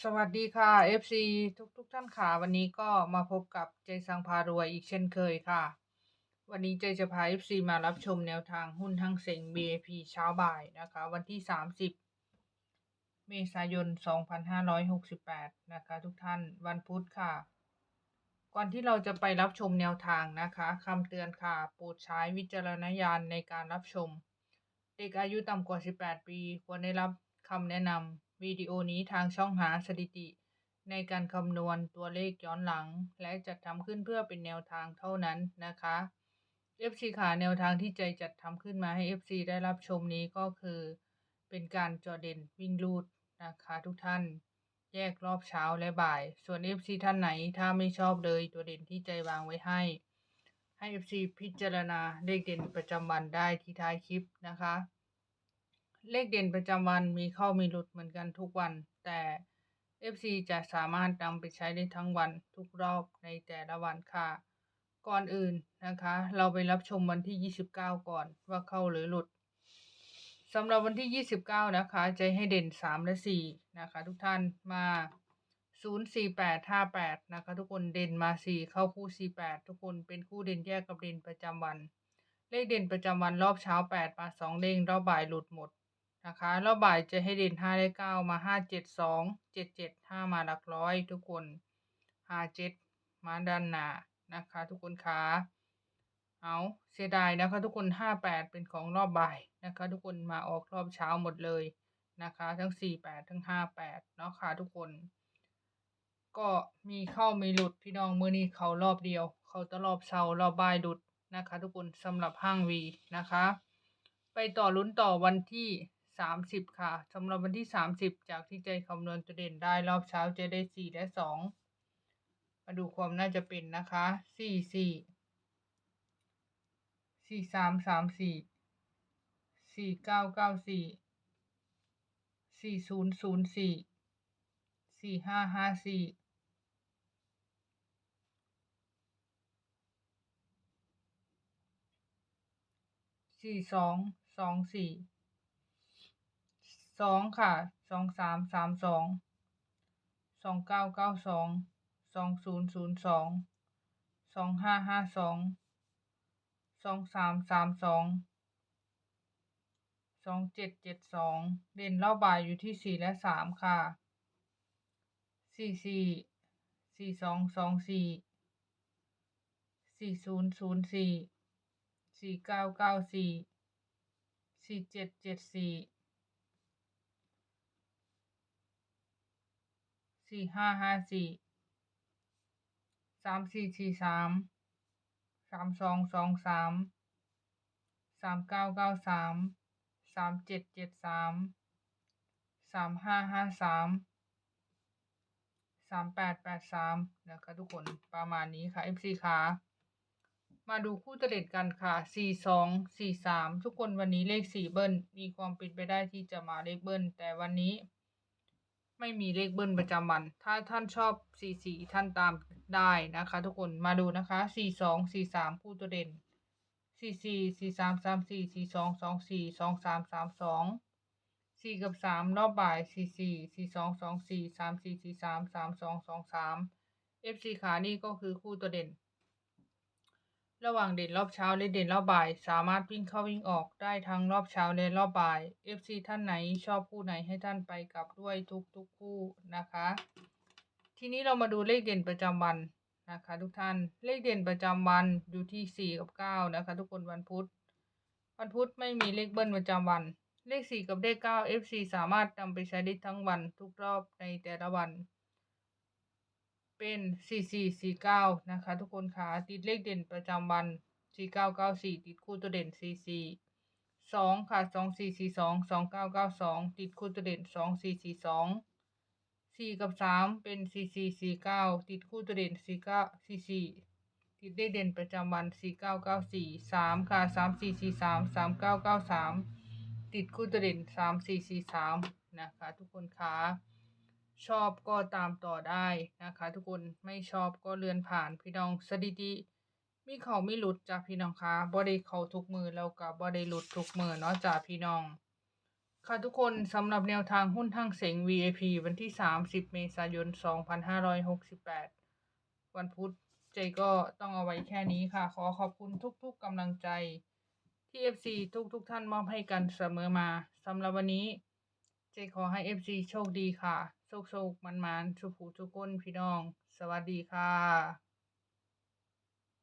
สวัสดีค่ะ FC ทุกทุกท่านค่ะ วันนี้ก็มาพบกับเจสังพารวยอีกเช่นเคยค่ะ วันนี้เจจะพา FC มารับชมแนวทางหุ้นทั้งเซ็ง BAP เช้าบ่ายนะคะ วันที่ 30 เมษายน 2568 นะคะ ทุกท่านวันพุธค่ะ ก่อนที่เราจะไปรับชมแนวทางนะคะคำเตือนค่ะ โปรดใช้วิจารณญาณในการรับชม เด็กอายุต่ำกว่า 18 ปี ควรได้รับคำแนะนำ วิดีโอนี้ทางช่องหาสถิติ ในการคำนวณตัวเลขย้อนหลัง และจัดทำขึ้นเพื่อเป็นแนวทางเท่านั้นนะคะ FC ค่ะแนวทางที่ใจจัดทำขึ้นมาให้ FC ได้รับชมนี้ก็คือ เป็นการจอเด่นวิ่งลูดนะคะทุกท่าน แยกรอบเช้าและบ่าย ส่วน FC ท่านไหนถ้าไม่ชอบเลยตัวเด่นที่ใจวางไว้ให้ ให้ FC พิจารณาเลขเด่นประจำวันได้ที่ท้ายคลิปนะคะ เลขเด่นประจำวันมีเข้ามีหลุดเหมือนกันทุกวัน แต่ FC จะสามารถนำไปใช้ได้ทั้งวันทุกรอบในแต่ละวันค่ะ ก่อนอื่นนะคะ เราไปรับชมวันที่ 29 ก่อนว่าเข้าหรือหลุดสำหรับวันที่ 29 นะคะใจให้เด่น 3 และ 4 นะคะ ทุกท่านมา 04858 นะคะ ทุกคนเด่นมา 4 เข้าคู่ 48 ทุกคนเป็นคู่เด่นแยกกับเด่นประจำวัน เลขเด่นประจำวันรอบเช้า 8 มา 2 เด้งรอบบ่ายหลุดหมด นะคะรอบบ่ายจะให้เด่น5และ9มา5 7 2 7 7 5มาหลักร้อย ทุกคน5 7มาด้านหน้านะคะ ทุกคนคะเอาเสียดายนะคะ ทุกคน58เป็นของรอบบ่ายนะคะ ทุกคนมาออกรอบเช้าหมดเลยนะคะ ทั้ง48ทั้ง58เนาะค่ะทุกคน ก็มีเข้ามีหลุดพี่น้องมือนี้เขารอบเดียว เขาแตรอบเช้ารอบบ่ายหลุดนะคะ ทุกคนสำหรับห้างวีนะคะ ไปต่อลุ้นต่อวันที่ 30 ค่ะสำหรับวันที่ 30 จากที่ใจคำนวณตัวเด่นได้รอบเช้าจะได้ 4 และ 2 มาดูความน่าจะเป็นนะคะ 4 4 4 3 3 4 4 9 9 4 4 0 0 4 4 5 5 4สี่สอง สองค่ะสองสามสามสองสองเก้าเก้าสองสองศูนย์ศูนย์สองสองห้าห้าสองสองสามสามสองสองเจ็ดเจ็ดสองเด่นรอบบ่ายอยู่ที่สี่และสามค่ะสี่สี่สี่สองสองสี่สี่ศูนย์ศูนย์สี่สี่เก้าเก้าสี่สี่เจ็ดเจ็ดสี่ สี่ห้าห้าสี่สามสี่สี่สามสามสองสองสามสามเก้าเก้าสามสามเจ็ดเจ็ดสามสามห้าห้าสามสามแปดแปดสามนะคะทุกคนประมาณนี้ค่ะ FC ค่ะมาดูคู่ตะเด็ดกันค่ะสี่สองสี่สามทุกคนวันนี้เลขสี่เบิ้ล มีความเป็นไปได้ที่จะมาเลขเบิ้ล แต่วันนี้ ไม่มีเลขเบิ้ลประจำวัน ถ้าท่านชอบสีสีท่านตามได้นะคะ ทุกคนมาดูนะคะสี่สองสี่สามคู่ตัวเด่นสี่สี่สี่สามสามสี่สี่สองสองสี่สองสามสามสองสี่กับสามรอบบ่ายสี่สี่สี่สองสองสี่สามสี่สี่สามสามสองสองสาม FC ขานี่ก็คือคู่ตัวเด่น ระหว่างเด่นรอบเช้าและเด่นรอบบ่าย สามารถวิ่งเข้าวิ่งออกได้ทั้งรอบเช้าและรอบบ่าย FC ท่านไหนชอบคู่ไหนให้ท่านไปกลับด้วยทุกๆคู่นะคะ ทีนี้เรามาดูเลขเด่นประจำวันนะคะ ทุกท่านเลขเด่นประจำวันอยู่ที่ 4 กับ 9 นะคะ ทุกคนวันพุธวันพุธไม่มีเลขเบิ้ลประจำวัน เลข 4 กับเลข 9 FC สามารถนำไปใช้ได้ทั้งวันทุกรอบในแต่ละวัน เป็น 4449 นะคะ ทุกคนค่ะติดเลขเด่นประจำวัน 4994 ติดคู่ตัวเด่น 44 2 ค่ะ 2442 2992 ติดคู่ตัวเด่น 2442 4 กับ 3 เป็น 4449 ติดคู่ตัวเด่น 49 44 ติดเลขเด่นประจำวัน 4994 3 ค่ะ 3443 3993 ติดคู่ตัวเด่น 3443 นะคะ ทุกคนค่ะ ชอบก็ตามต่อได้นะคะ ทุกคนไม่ชอบก็เลื่อนผ่านพี่น้องสถิติ มีเขาไม่หลุดจากพี่น้องคะบ่ได้เขาทุกมือแล้วก็บ่ได้หลุดทุกมือเนาะจากพี่น้อง ค่ะทุกคนสำหรับแนวทางหุ้นทั้งเสง VIP วันที่ 30 เมษายน 2568 วันพุธเจก็ต้องเอาไว้แค่นี้ค่ะ ขอขอบคุณทุกๆกำลังใจที่ FC ทุกๆท่านมอบให้กันเสมอมาสำหรับวันนี้เจขอให้ FC โชคดีค่ะ โชคโชคมันมันๆสุขูทุกคนพี่น้อง สวัสดีค่ะ